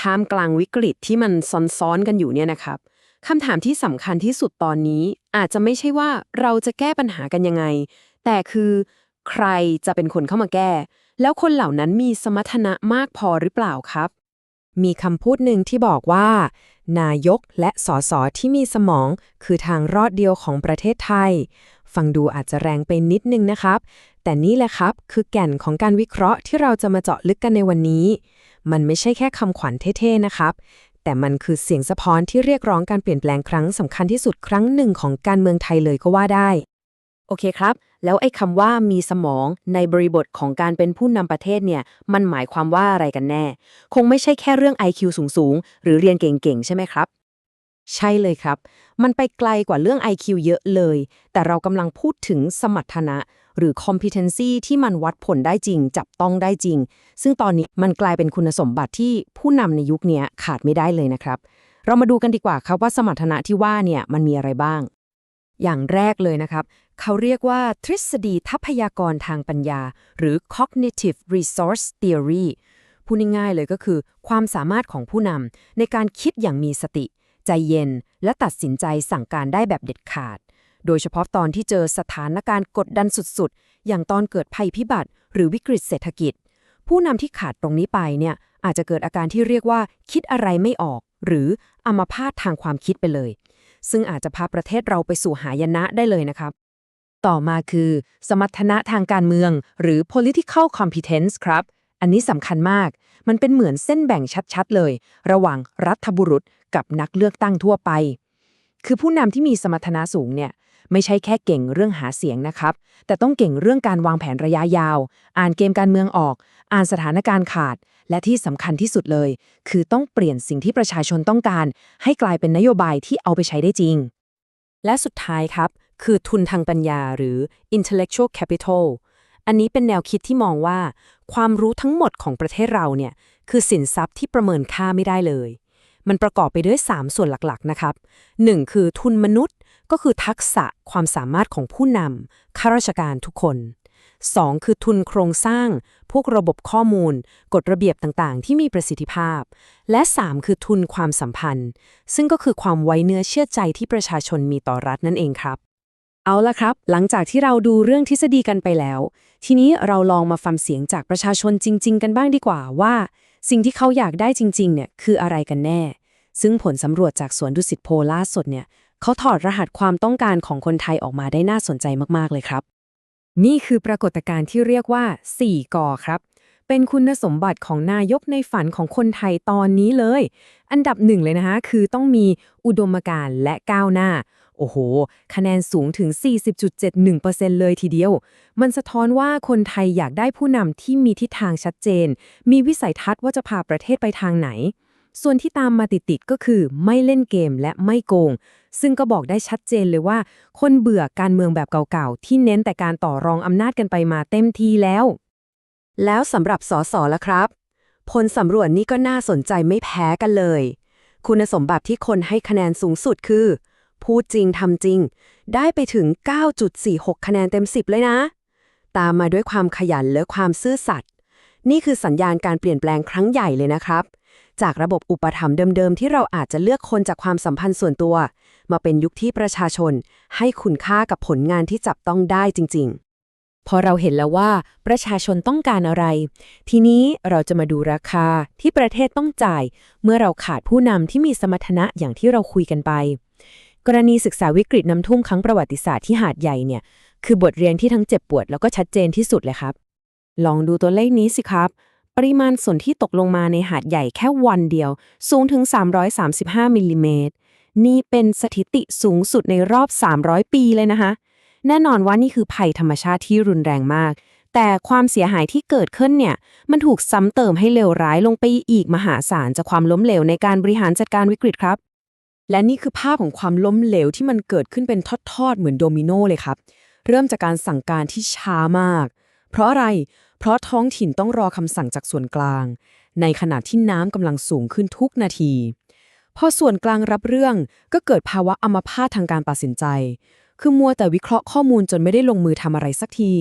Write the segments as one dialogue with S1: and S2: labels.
S1: ท่ามกลางวิกฤตที่มันซ้อนๆกันอยู่เนี่ยนะครับคำถามที่สำคัญที่สุดตอนนี้อาจจะไม่ใช่ว่าเราจะแก้ปัญหากันยังไง แต่คือใครจะเป็นคนเข้ามาแก้ แล้วคนเหล่านั้นมีสมรรถนะมากพอหรือเปล่าครับ
S2: มีคำพูดหนึ่งที่บอกว่า นายกและสสที่มีสมอง คือทางรอดเดียวของประเทศไทย ฟังดูอาจจะแรงไปนิดนึงนะครับ แต่นี่แหละครับ คือแก่นของการวิเคราะห์ที่เราจะมาเจาะลึกกันในวันนี้ มันไม่ใช่แค่คำขวัญเท่ๆนะครับ แต่มันคือเสียงสะท้อนที่เรียกร้องการเปลี่ยนแปลงครั้งสำคัญที่สุดครั้งหนึ่งของการเมืองไทยเลยก็ว่าได้
S1: โอเคครับ แล้วไอ้คำว่ามีสมองในบริบทของการเป็นผู้นำประเทศเนี่ย มันหมายความว่าอะไรกันแน่ คงไม่ใช่แค่เรื่อง IQ สูงๆหรือเรียนเก่งๆ ใช่ไหมครับ
S2: ใช่เลยครับ มันไปไกลกว่าเรื่อง IQ เยอะเลย แต่เรากำลังพูดถึงสมรรถนะ หรือ competency ที่มันวัดผลได้จริง จับต้องได้จริง ซึ่งตอนนี้มันกลายเป็นคุณสมบัติที่ผู้นำในยุคนี้ขาดไม่ได้เลยนะครับ เรามาดูกันดีกว่าครับว่าสมรรถนะที่ว่าเนี่ยมันมีอะไรบ้าง อย่างแรกเลยนะครับ เขาเรียกว่าทฤษฎีทรัพยากรทางปัญญา หรือ cognitive resource theory พูดง่ายๆเลยก็คือ ความสามารถของผู้นำในการคิดอย่างมีสติ ใจเย็น และตัดสินใจสั่งการได้แบบเด็ดขาด โดยเฉพาะตอนที่เจอสถานการณ์กดดันสุดๆ อย่างตอนเกิดภัยพิบัติ หรือวิกฤตเศรษฐกิจ ผู้นำที่ขาดตรงนี้ไปเนี่ยอาจจะเกิดอาการที่เรียกว่าคิดอะไรไม่ออก หรืออัมพาตทางความคิดไปเลย ซึ่งอาจจะพาประเทศเราไปสู่หายนะได้เลยนะครับต่อมาคือ สมรรถนะทางการเมือง หรือ political competence ครับ อันนี้สำคัญมาก มันเป็นเหมือนเส้นแบ่งชัดๆเลย ระหว่างรัฐบุรุษกับนักเลือกตั้งทั่วไป คือผู้นำที่มีสมรรถนะสูงเนี่ยไม่ใช่แค่เก่งเรื่องหาเสียงนะครับ แต่ต้องเก่งเรื่องการวางแผนระยะยาว อ่านเกมการเมืองออก อ่านสถานการณ์ขาด และที่สำคัญที่สุดเลย คือต้องเปลี่ยนสิ่งที่ประชาชนต้องการ ให้กลายเป็นนโยบายที่เอาไปใช้ได้จริง และสุดท้ายครับ คือทุนทางปัญญาหรือ intellectual capital อันนี้เป็นแนวคิดที่มองว่า ความรู้ทั้งหมดของประเทศเราเนี่ยคือสินทรัพย์ที่ประเมินค่าไม่ได้เลย มันประกอบไปด้วย 3 ส่วนหลักๆนะครับ 1. คือทุนมนุษย์ก็คือทักษะความสามารถของผู้นำข้าราชการทุกคน 2. คือทุนโครงสร้าง พวกระบบข้อมูล กฎระเบียบต่างๆ ที่มีประสิทธิภาพ และ 3 คือทุนความสัมพันธ์ ซึ่งก็คือความไว้เนื้อเชื่อใจที่ประชาชนมีต่อรัฐนั่นเองครับ เอาละครับ หลังจากที่เราดูเรื่องทฤษฎีกันไปแล้ว ทีนี้เราลองมาฟังเสียงจากประชาชนจริง ๆ กันบ้างดีกว่าว่า สิ่งที่เขาอยากได้จริง ๆ เนี่ยคืออะไรกันแน่ ซึ่งผลสำรวจจากสวนดุสิตโพล่าสดเนี่ยเขาถอดรหัสความต้องการของคนไทยออกมาได้น่าสนใจมากๆเลยครับ นี่คือปรากฏการณ์ที่เรียกว่า 4กอครับ เป็นคุณสมบัติของนายกในฝันของคนไทยตอนนี้เลย อันดับหนึ่งเลยนะคะคือต้องมีอุดมการณ์และก้าวหน้า โอ้โห คะแนนสูงถึง 40.71%เลยทีเดียว มันสะท้อนว่าคนไทยอยากได้ผู้นำที่มีทิศทางชัดเจน มีวิสัยทัศน์ว่าจะพาประเทศไปทางไหน ส่วนที่ตามมาติดๆก็คือไม่เล่นเกมและไม่โกง ซึ่งก็บอกได้ชัดเจนเลยว่า คนเบื่อการเมืองแบบเก่าๆ ที่เน้นแต่การต่อรองอำนาจกันไปมาเต็มทีแล้ว แล้วสำหรับสสละครับ ผลสำรวจนี้ก็น่าสนใจไม่แพ้กันเลย คุณสมบัติที่คนให้คะแนนสูงสุดคือ พูดจริงทำจริง ได้ไปถึง 9.46 คะแนนเต็ม 10 เลยนะ ตามมาด้วยความขยันและความซื่อสัตย์นี่คือสัญญาณการเปลี่ยนแปลงครั้งใหญ่เลยนะครับ จากระบบอุปถัมภ์เดิมๆ ที่เราอาจจะเลือกคนจากความสัมพันธ์ส่วนตัว มาเป็นยุคที่ประชาชน ให้คุณค่ากับผลงานที่จับต้องได้จริง ๆพอเราเห็นแล้วว่าประชาชนต้องการอะไร ทีนี้เราจะมาดูราคาที่ประเทศต้องจ่าย เมื่อเราขาดผู้นำที่มีสมรรถนะอย่างที่เราคุยกันไป กรณีศึกษาวิกฤตน้ำท่วมครั้งประวัติศาสตร์ที่หาดใหญ่เนี่ย คือบทเรียนที่ทั้งเจ็บปวดแล้วก็ชัดเจนที่สุดเลยครับ ลองดูตัวเลขนี้สิครับ ปริมาณฝนที่ตกลงมาในหาดใหญ่แค่วันเดียว สูงถึง 335มิลลิเมตรนี่เป็นสถิติสูงสุดในรอบ 300 ปีเลยนะคะ แน่นอนว่านี่คือภัยธรรมชาติที่รุนแรงมาก แต่ความเสียหายที่เกิดขึ้นเนี่ย มันถูกซ้ำเติมให้เลวร้ายลงไปอีกมหาศาลจากความล้มเหลวในการบริหารจัดการวิกฤตครับ และนี่คือภาพของความล้มเหลวที่มันเกิดขึ้นเป็นทอดๆ เหมือนโดมิโนเลยครับ เริ่มจากการสั่งการที่ช้ามาก เพราะอะไร เพราะท้องถิ่นต้องรอคำสั่งจากส่วนกลาง ในขณะที่น้ำกำลังสูงขึ้นทุกนาที พอส่วนกลางรับเรื่องก็เกิดภาวะอัมพาตทางการตัดสินใจ คือมัวแต่วิเคราะห์ข้อมูลจนไม่ได้ลงมือทำอะไรสักที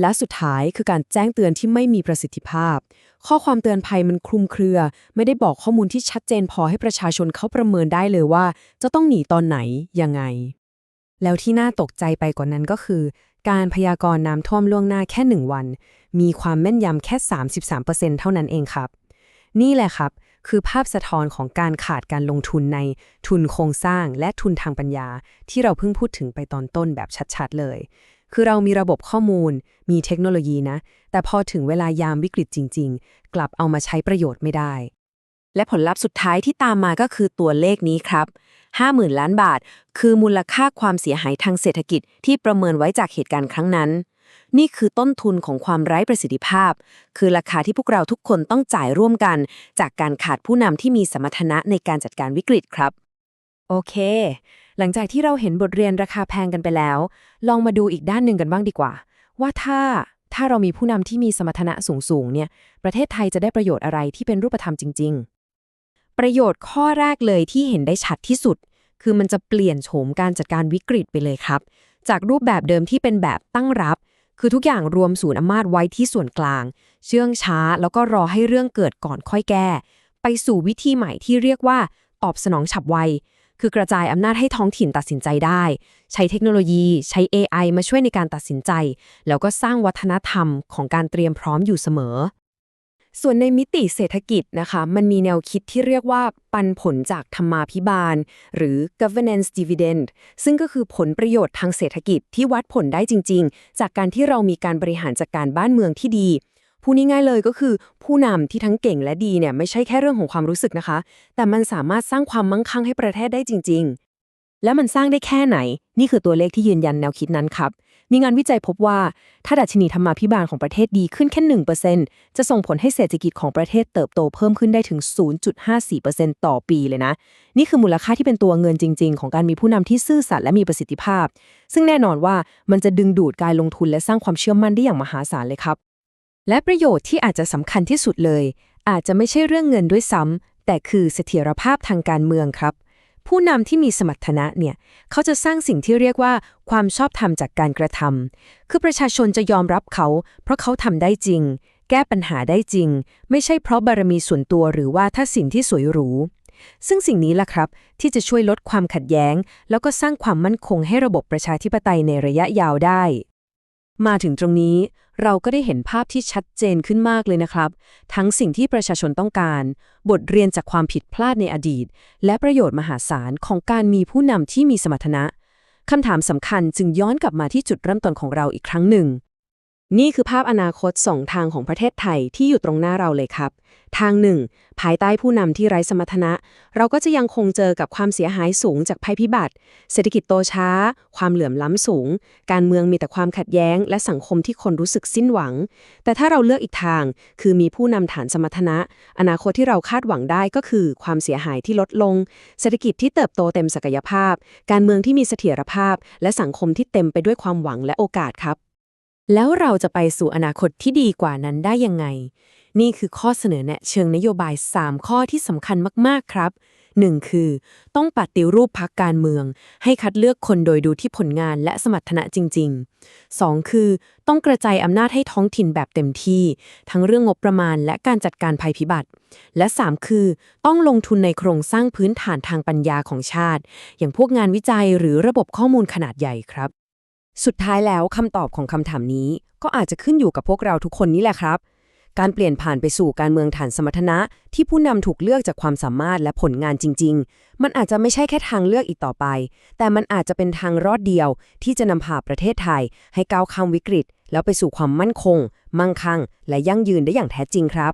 S1: และสุดท้ายคือการแจ้งเตือนที่ไม่มีประสิทธิภาพ ข้อความเตือนภัยมันคลุมเครือ ไม่ได้บอกข้อมูลที่ชัดเจนพอให้ประชาชนเขาประเมินได้เลยว่า จะต้องหนีตอนไหนยังไง
S2: แล้วที่น่าตกใจไปกว่านั้นก็คือ การพยากรณ์น้ำท่วมล่วงหน้าแค่หนึ่งวัน มีความแม่นยำแค่ 33%เท่านั้นเองครับ นี่แหละครับ คือภาพสะท้อนของการขาดการลงทุนในทุนโครงสร้างและทุนทางปัญญา ที่เราเพิ่งพูดถึงไปตอนต้นแบบชัดๆเลย คือเรามีระบบข้อมูล มีเทคโนโลยีนะ แต่พอถึงเวลายามวิกฤตจริง ๆ กลับเอามาใช้ประโยชน์ไม่ได้
S1: และผลลัพธ์สุดท้ายที่ตามมาก็คือตัวเลขนี้ครับ 50,000 ล้านบาท คือมูลค่าความเสียหายทางเศรษฐกิจที่ประเมินไว้จากเหตุการณ์ครั้งนั้น นี่คือต้นทุนของความไร้ประสิทธิภาพ คือราคาที่พวกเราทุกคนต้องจ่ายร่วมกัน จากการขาดผู้นำที่มีสมรรถนะในการจัดการวิกฤตครับ
S2: โอเค หลังจากที่เราเห็นบทเรียนราคาแพงกันไปแล้ว ลองมาดูอีกด้านหนึ่งกันบ้างดีกว่า ว่าถ้าถ้าเรามีผู้นำที่มีสมรรถนะสูงๆเนี่ยประเทศไทยจะได้ประโยชน์อะไรที่เป็นรูปธรรมจริง ๆ ประโยชน์ข้อแรกเลยที่เห็นได้ชัดที่สุด คือมันจะเปลี่ยนโฉมการจัดการวิกฤตไปเลยครับ จากรูปแบบเดิมที่เป็นแบบตั้งรับ คือทุกอย่างรวมศูนย์อำนาจไว้ที่ส่วนกลาง เชื่องช้าแล้วก็รอให้เรื่องเกิดก่อนค่อยแก้ ไปสู่วิธีใหม่ที่เรียกว่าตอบสนองฉับไว คือกระจายอำนาจให้ท้องถิ่นตัดสินใจได้ ใช้เทคโนโลยี ใช้ AI มาช่วยในการตัดสินใจ แล้วก็สร้างวัฒนธรรมของการเตรียมพร้อมอยู่เสมอ ส่วนในมิติเศรษฐกิจนะคะ มันมีแนวคิดที่เรียกว่าปันผลจากธรรมาภิบาล หรือ governance dividend ซึ่งก็คือผลประโยชน์ทางเศรษฐกิจที่วัดผลได้จริง ๆ จากการที่เรามีการบริหารจัดการบ้านเมืองที่ดี พูดง่ายๆเลยก็คือ ผู้นำที่ทั้งเก่งและดีเนี่ยไม่ใช่แค่เรื่องของความรู้สึกนะคะ แต่มันสามารถสร้างความมั่งคั่งให้ประเทศได้จริง ๆ แล้วมันสร้างได้แค่ไหน นี่คือตัวเลขที่ยืนยันแนวคิดนั้นครับ มีงานวิจัยพบว่า ถ้าดัชนีธรรมาภิบาลของประเทศดีขึ้นแค่1%จะส่งผลให้เศรษฐกิจของประเทศเติบโตเพิ่มขึ้นได้ถึง 0.54%ต่อปีเลยนะ นี่คือมูลค่าที่เป็นตัวเงินจริง ๆ ของการมีผู้นำที่ซื่อสัตย์และมีประสิทธิภาพ ซึ่งแน่นอนว่ามันจะดึงดูดการลงทุนและสร้างความเชื่อมั่นได้อย่างมหาศาลเลยครับ และประโยชน์ที่อาจจะสำคัญที่สุดเลย อาจจะไม่ใช่เรื่องเงินด้วยซ้ำแต่คือเสถียรภาพทางการเมืองครับ ผู้นำที่มีสมรรถนะเนี่ยเขาจะสร้างสิ่งที่เรียกว่าความชอบธรรมจากการกระทำคือประชาชนจะยอมรับเขา เพราะเขาทำได้จริง แก้ปัญหาได้จริง ไม่ใช่เพราะบารมีส่วนตัวหรือว่าถ้าสิ่งที่สวยหรูซึ่งสิ่งนี้ล่ะครับ ที่จะช่วยลดความขัดแย้ง แล้วก็สร้างความมั่นคงให้ระบบประชาธิปไตยในระยะยาวได้ มาถึงตรงนี้เราก็ได้เห็นภาพที่ชัดเจนขึ้นมากเลยนะครับ ทั้งสิ่งที่ประชาชนต้องการ บทเรียนจากความผิดพลาดในอดีต และประโยชน์มหาศาลของการมีผู้นำที่มีสมรรถนะคำถามสำคัญจึงย้อนกลับมาที่จุดเริ่มต้นของเราอีกครั้งหนึ่ง นี่คือภาพอนาคตสองทางของประเทศไทยที่อยู่ตรงหน้าเราเลยครับ ทางหนึ่ง ภายใต้ผู้นำที่ไร้สมรรถนะ เราก็จะยังคงเจอกับความเสียหายสูงจากภัยพิบัติ เศรษฐกิจโตช้า ความเหลื่อมล้ำสูง การเมืองมีแต่ความขัดแย้ง และสังคมที่คนรู้สึกสิ้นหวัง แต่ถ้าเราเลือกอีกทาง คือมีผู้นำฐานสมรรถนะ อนาคตที่เราคาดหวังได้ก็คือ ความเสียหายที่ลดลง เศรษฐกิจที่เติบโตเต็มศักยภาพ การเมืองที่มีเสถียรภาพ และสังคมที่เต็มไปด้วยความหวังและโอกาสครับ แล้วเราจะไปสู่อนาคตที่ดีกว่านั้นได้ยังไง นี่คือข้อเสนอแนะเชิงนโยบาย 3 ข้อที่สำคัญมาก ๆ ครับ 1. คือ ต้องปฏิรูปพักการเมือง ให้คัดเลือกคนโดยดูที่ผลงานและสมรรถนะจริง ๆ 2. คือ ต้องกระจายอำนาจให้ท้องถิ่นแบบเต็มที่ ทั้งเรื่องงบประมาณและการจัดการภัยพิบัติ และ 3 คือ ต้องลงทุนในโครงสร้างพื้นฐานทางปัญญาของชาติ อย่างพวกงานวิจัยหรือระบบข้อมูลขนาดใหญ่ครับ สุดท้ายแล้วคำตอบของคำถามนี้ ก็อาจจะขึ้นอยู่กับพวกเราทุกคนนี่แหละครับ การเปลี่ยนผ่านไปสู่การเมืองฐานสมรรถนะ ที่ผู้นำถูกเลือกจากความสามารถและผลงานจริง ๆ มันอาจจะไม่ใช่แค่ทางเลือกอีกต่อไป แต่มันอาจจะเป็นทางรอดเดียว ที่จะนำพาประเทศไทย ให้ก้าวข้ามวิกฤต แล้วไปสู่ความมั่นคง มั่งคั่ง และยั่งยืนได้อย่างแท้จริงครับ